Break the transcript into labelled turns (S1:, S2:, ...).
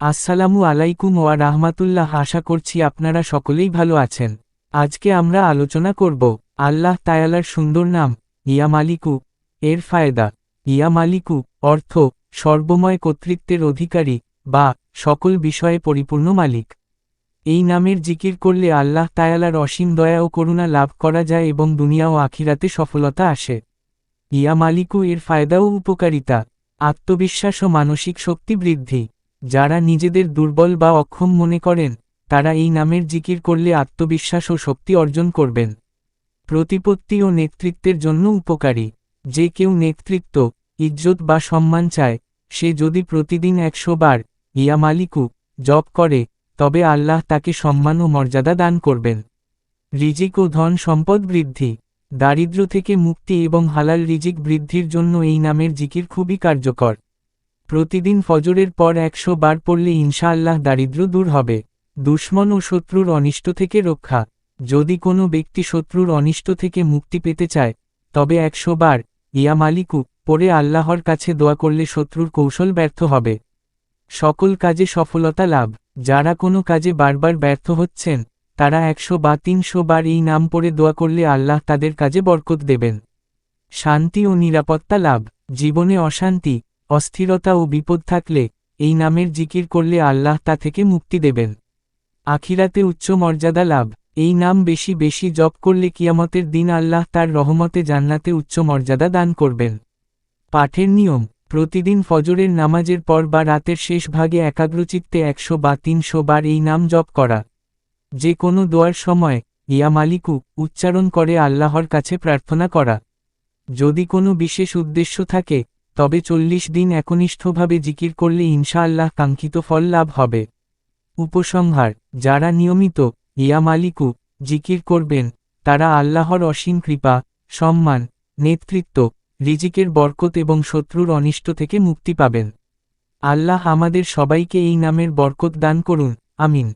S1: আসসালামু আলাইকুম ওয়া রাহমাতুল্লাহ, আশা করছি আপনারা সকলেই ভালো আছেন। আজকে আমরা আলোচনা করব, আল্লাহ তায়ালার সুন্দর নাম, ইয়া মালিকু, এর ফায়দা। ইয়া মালিকু অর্থ, সর্বময় কর্তৃত্বের অধিকারী বা সকল বিষয়ে পরিপূর্ণ মালিক। এই নামের জিকির করলে আল্লাহ তায়ালার অসীম দয়া ও করুণা লাভ করা যায় এবং দুনিয়া ও আখিরাতে সফলতা আসে। ইয়া মালিকু এর ফায়দা ও উপকারিতা, আত্মবিশ্বাস ও মানসিক শক্তি বৃদ্ধি। যারা নিজেদের দুর্বল বা অক্ষম মনে করেন, তারা এই নামের জিকির করলে আত্মবিশ্বাস ও শক্তি অর্জন করবেন। প্রতিপত্তি ও নেতৃত্বের জন্য উপকারী। যে কেউ নেতৃত্ব, ইজ্জত বা সম্মান চায়, সে যদি প্রতিদিন একশো বার ইয়া মালিকু জপ করে, তবে আল্লাহ তাকে সম্মান ও মর্যাদা দান করবেন। রিজিক ও ধন সম্পদ বৃদ্ধি। দারিদ্র্য থেকে মুক্তি এবং হালাল রিজিক বৃদ্ধির জন্য এই নামের জিকির খুবই কার্যকর। প্রতিদিন ফজরের পর একশো বার পড়লে ইনশাআল্লাহ দারিদ্র্য দূর হবে। দুশ্মন ও শত্রুর অনিষ্ট থেকে রক্ষা। যদি কোনো ব্যক্তি শত্রুর অনিষ্ট থেকে মুক্তি পেতে চায়, তবে একশো বার, ইয়া মালিকু পরে আল্লাহর কাছে দোয়া করলে শত্রুর কৌশল ব্যর্থ হবে। সকল কাজে সফলতা লাভ। যারা কোনো কাজে বারবার ব্যর্থ হচ্ছেন, তারা একশো বা তিনশো বার এই নাম পড়ে দোয়া করলে আল্লাহ তাদের কাজে বরকত দেবেন। শান্তি ও নিরাপত্তা লাভ। জীবনে অশান্তি অস্থিরতা ও বিপদ থাকলে, এই নামের জিকির করলে আল্লাহ তা থেকে মুক্তি দেবেন। আখিরাতে উচ্চ মর্যাদা লাভ, এই নাম বেশি বেশি জপ করলে কিয়ামতের দিন আল্লাহ তার রহমতে জান্নাতে উচ্চ মর্যাদা দান করবেন। পাঠের নিয়ম, প্রতিদিন ফজরের নামাজের পর বা রাতের শেষ ভাগে একাগ্রচিত্তে একশো বা তিনশো বার এই নাম জপ করা। যে কোনো দোয়ার সময়, ইয়া মালিকু, উচ্চারণ করে আল্লাহর কাছে প্রার্থনা করা। যদি কোনো বিশেষ উদ্দেশ্য থাকে তবে চল্লিশ দিন একনিষ্ঠভাবে জিকির করলে ইনশাআল্লাহ কাঙ্ক্ষিত ফল লাভ হবে। উপসংহার, যারা নিয়মিত, ইয়া মালিকু, জিকির করবেন, তারা আল্লাহর অসীম কৃপা, সম্মান, নেতৃত্ব, রিজিকের বরকত এবং শত্রুর অনিষ্ট থেকে মুক্তি পাবেন। আল্লাহ আমাদের সবাইকে এই নামের বরকত দান করুন, আমিন।